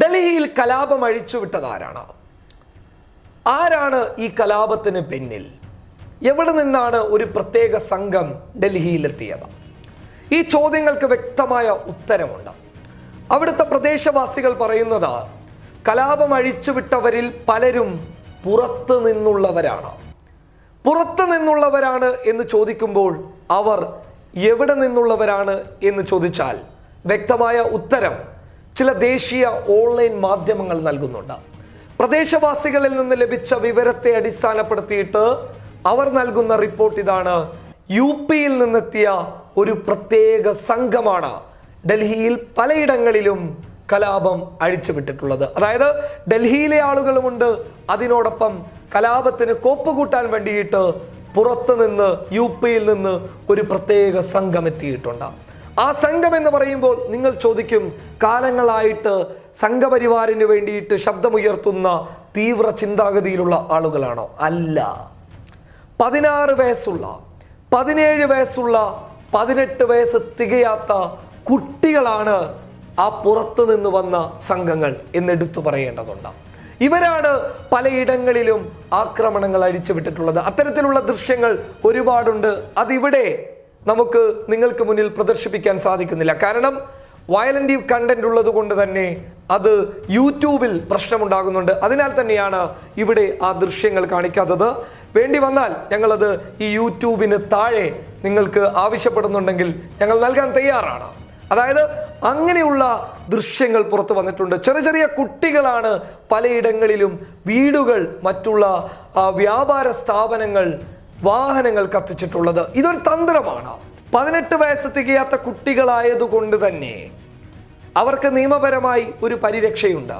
ഡൽഹിയിൽ കലാപം അഴിച്ചുവിട്ടതാരാണ് ആരാണ് ഈ കലാപത്തിന് പിന്നിൽ? എവിടെ നിന്നാണ് ഒരു പ്രത്യേക സംഘം ഡൽഹിയിലെത്തിയത്? ഈ ചോദ്യങ്ങൾക്ക് വ്യക്തമായ ഉത്തരമുണ്ട്. അവിടുത്തെ പ്രദേശവാസികൾ പറയുന്നത് കലാപം അഴിച്ചുവിട്ടവരിൽ പലരും പുറത്തു നിന്നുള്ളവരാണ്. പുറത്തു നിന്നുള്ളവരാണ് എന്ന് ചോദിക്കുമ്പോൾ അവർ എവിടെ നിന്നുള്ളവരാണ് എന്ന് ചോദിച്ചാൽ വ്യക്തമായ ഉത്തരം ചില ദേശീയ ഓൺലൈൻ മാധ്യമങ്ങൾ നൽകുന്നുണ്ട്. പ്രദേശവാസികളിൽ നിന്ന് ലഭിച്ച വിവരത്തെ അടിസ്ഥാനപ്പെടുത്തിയിട്ട് അവർ നൽകുന്ന റിപ്പോർട്ട് ഇതാണ്. യു പിയിൽ നിന്നെത്തിയ ഒരു പ്രത്യേക സംഘമാണ് ഡൽഹിയിൽ പലയിടങ്ങളിലും കലാപം അഴിച്ചുവിട്ടിട്ടുള്ളത്. അതായത് ഡൽഹിയിലെ ആളുകളുമുണ്ട് അതിനോടൊപ്പം കലാപത്തിന് കോപ്പ് കൂട്ടാൻ വേണ്ടിയിട്ട് പുറത്തുനിന്ന് യു പിയിൽ നിന്ന് ഒരു പ്രത്യേക സംഘം എത്തിയിട്ടുണ്ട് ആ സംഘം എന്ന് പറയുമ്പോൾ നിങ്ങൾ ചോദിക്കും കാലങ്ങളായിട്ട് സംഘപരിവാറിന് വേണ്ടിയിട്ട് ശബ്ദമുയർത്തുന്ന തീവ്ര ചിന്താഗതിയിലുള്ള ആളുകളാണോ? അല്ല. പതിനാറ് വയസ്സുള്ള പതിനേഴ് വയസ്സുള്ള പതിനെട്ട് വയസ്സ് തികയാത്ത കുട്ടികളാണ് ആ പുറത്തു നിന്ന് വന്ന സംഘങ്ങൾ എന്നെടുത്തു പറയേണ്ടതുണ്ട്. ഇവരാണ് പലയിടങ്ങളിലും ആക്രമണങ്ങൾ അഴിച്ചുവിട്ടിട്ടുള്ളത്. അത്തരത്തിലുള്ള ദൃശ്യങ്ങൾ ഒരുപാടുണ്ട്. അതിവിടെ നമുക്ക് നിങ്ങൾക്ക് മുന്നിൽ പ്രദർശിപ്പിക്കാൻ സാധിക്കുന്നില്ല. കാരണം വയലന്റ് കണ്ടന്റ് ഉള്ളത് കൊണ്ട് തന്നെ അത് യൂട്യൂബിൽ പ്രശ്നമുണ്ടാകുന്നുണ്ട്. അതിനാൽ തന്നെയാണ് ഇവിടെ ആ ദൃശ്യങ്ങൾ കാണിക്കാത്തത്. വേണ്ടി വന്നാൽ ഞങ്ങളത് ഈ യൂട്യൂബിന് താഴെ നിങ്ങൾക്ക് ആവശ്യപ്പെടുന്നുണ്ടെങ്കിൽ ഞങ്ങൾ നൽകാൻ തയ്യാറാണ്. അതായത് അങ്ങനെയുള്ള ദൃശ്യങ്ങൾ പുറത്തു വന്നിട്ടുണ്ട്. ചെറിയ ചെറിയ കുട്ടികളാണ് പലയിടങ്ങളിലും വീടുകൾ മറ്റുള്ള വ്യാപാര സ്ഥാപനങ്ങൾ വാഹനങ്ങൾ കത്തിച്ചിട്ടുള്ളത് ഇതൊരു തന്ത്രമാണ്. പതിനെട്ട് വയസ്സ് തികയാത്ത കുട്ടികളായതുകൊണ്ട് തന്നെ അവർക്ക് നിയമപരമായി ഒരു പരിരക്ഷയുണ്ട്.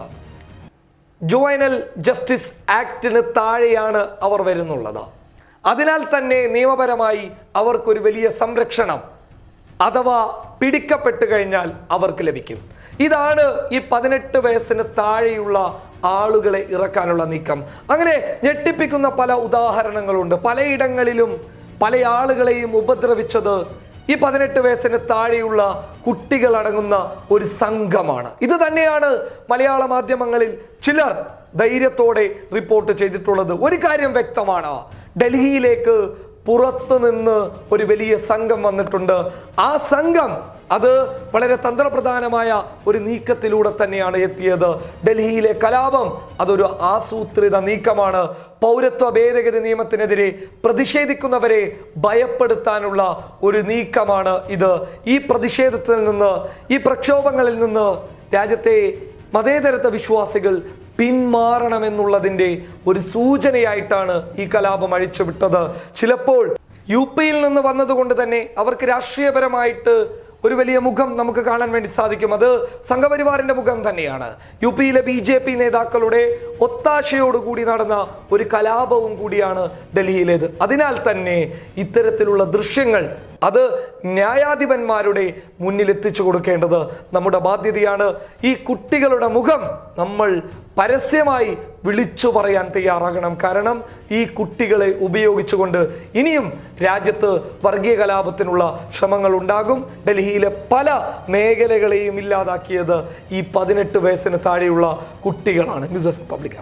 ജുവൈനൽ ജസ്റ്റിസ് ആക്ടിന് താഴെയാണ് അവർ വരുന്നുള്ളത്. അതിനാൽ തന്നെ നിയമപരമായി അവർക്കൊരു വലിയ സംരക്ഷണം അഥവാ പിടിക്കപ്പെട്ടു കഴിഞ്ഞാൽ അവർക്ക് ലഭിക്കും. ഇതാണ് ഈ പതിനെട്ട് വയസ്സിന് താഴെയുള്ള ആളുകളെ ഇറക്കാനുള്ള നീക്കം. അങ്ങനെ ഞെട്ടിപ്പിക്കുന്ന പല ഉദാഹരണങ്ങളുണ്ട്. പലയിടങ്ങളിലും പല ആളുകളെയും ഉപദ്രവിച്ചത് ഈ പതിനെട്ട് വയസ്സിന് താഴെയുള്ള കുട്ടികളടങ്ങുന്ന ഒരു സംഘമാണ്. ഇത് തന്നെയാണ് മലയാള മാധ്യമങ്ങളിൽ ചിലർ ധൈര്യത്തോടെ റിപ്പോർട്ട് ചെയ്തിട്ടുള്ളത്. ഒരു കാര്യം വ്യക്തമാണ്. ഡൽഹിയിലേക്ക് പുറത്തു നിന്ന് ഒരു വലിയ സംഘം വന്നിട്ടുണ്ട്. ആ സംഘം അത് വളരെ തന്ത്രപ്രധാനമായ ഒരു നീക്കത്തിലൂടെ തന്നെയാണ് എത്തിയത്. ഡൽഹിയിലെ കലാപം അതൊരു ആസൂത്രിത നീക്കമാണ്. പൗരത്വ ഭേദഗതി നിയമത്തിനെതിരെ പ്രതിഷേധിക്കുന്നവരെ ഭയപ്പെടുത്താനുള്ള ഒരു നീക്കമാണ് ഇത്. ഈ പ്രതിഷേധത്തിൽ നിന്ന് ഈ പ്രക്ഷോഭങ്ങളിൽ നിന്ന് രാജ്യത്തെ മതേതരത്വ വിശ്വാസികൾ പിന്മാറണമെന്നുള്ളതിന്റെ ഒരു സൂചനയായിട്ടാണ് ഈ കലാപം അഴിച്ചുവിട്ടത്. ചിലപ്പോൾ യു പിയിൽ നിന്ന് വന്നതുകൊണ്ട് തന്നെ അവർക്ക് രാഷ്ട്രീയപരമായിട്ട് ഒരു വലിയ മുഖം നമുക്ക് കാണാൻ വേണ്ടി സാധിക്കും. അത് സംഘപരിവാറിന്റെ മുഖം തന്നെയാണ്. യു പിയിലെ ബി ജെ പി നേതാക്കളുടെ ഒത്താശയോടുകൂടി നടന്ന ഒരു കലാപവും കൂടിയാണ് ഡൽഹിയിലേത്. അതിനാൽ തന്നെ ഇത്തരത്തിലുള്ള ദൃശ്യങ്ങൾ അത് ന്യായാധിപന്മാരുടെ മുന്നിൽ എത്തിച്ചു കൊടുക്കേണ്ടത് നമ്മുടെ ബാധ്യതയാണ്. ഈ കുട്ടികളുടെ മുഖം നമ്മൾ പരസ്യമായി വിളിച്ചു പറയാൻ തയ്യാറാകണം. കാരണം ഈ കുട്ടികളെ ഉപയോഗിച്ചുകൊണ്ട് ഇനിയും രാജ്യത്ത് വർഗീയ കലാപത്തിനുള്ള ശ്രമങ്ങൾ ഉണ്ടാകും. ഡൽഹിയിലെ പല മേഖലകളെയും ഇല്ലാതാക്കിയത് ഈ പതിനെട്ട് വയസ്സിന് താഴെയുള്ള കുട്ടികളാണ്. News desk public